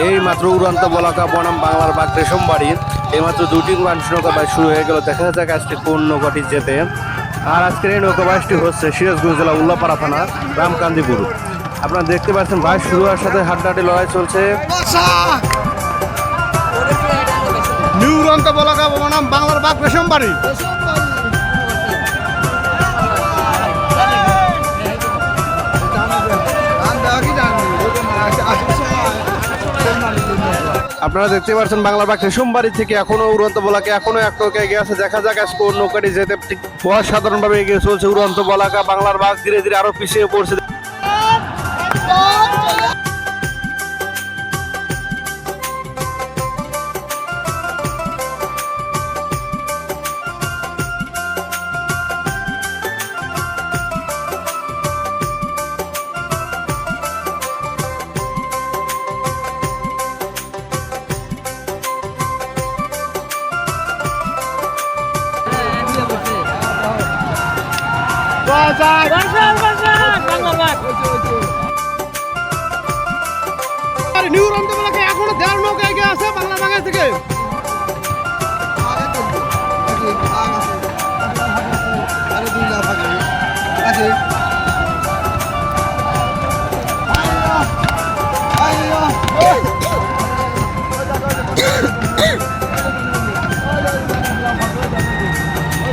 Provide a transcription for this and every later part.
এই মাত্র উড়ান্ত বলাকা বনাম বাংলার বাঘ রেশম বাড়ির এই মাত্র দুটি উড়ান নৌকা বাইশ শুরু হয়ে গেল। দেখা যাক আজকে কোন নৌকাটি যেতে। আর আজকের এই নৌকা বাইশটি হচ্ছে সিরাজগঞ্জ জেলা উল্লাপাড়া থানা, রামকান্দিপুর। আপনারা দেখতে পাচ্ছেন বাইশ শুরু হওয়ার সাথে হাড্ডাহাড্ডি লড়াই চলছে। নিউ উড়ন্ত বলাকা বনাম বাংলার বাঘ রেশম বাড়ি আপনারা দেখতে পাচ্ছেন বাংলা বাক্সে সোমবারই থেকে এখনও উড়ন্ত বলাকে এখনও এক নৌকা এগিয়ে আছে। দেখা যাক আজকে অন্য নৌকাটি যেতে সাধারণভাবে এগিয়ে চলছে উড়ন্ত বলাকা। বাংলার বাঘ ধীরে ধীরে আরও পিছিয়ে পড়ছে। নিউ বলাকা এখনও দেড় নৌকা এগিয়ে আছে বাংলা বাঘা থেকে।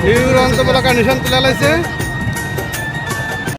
নিউ বলাকা নিশান তুলে লাইছে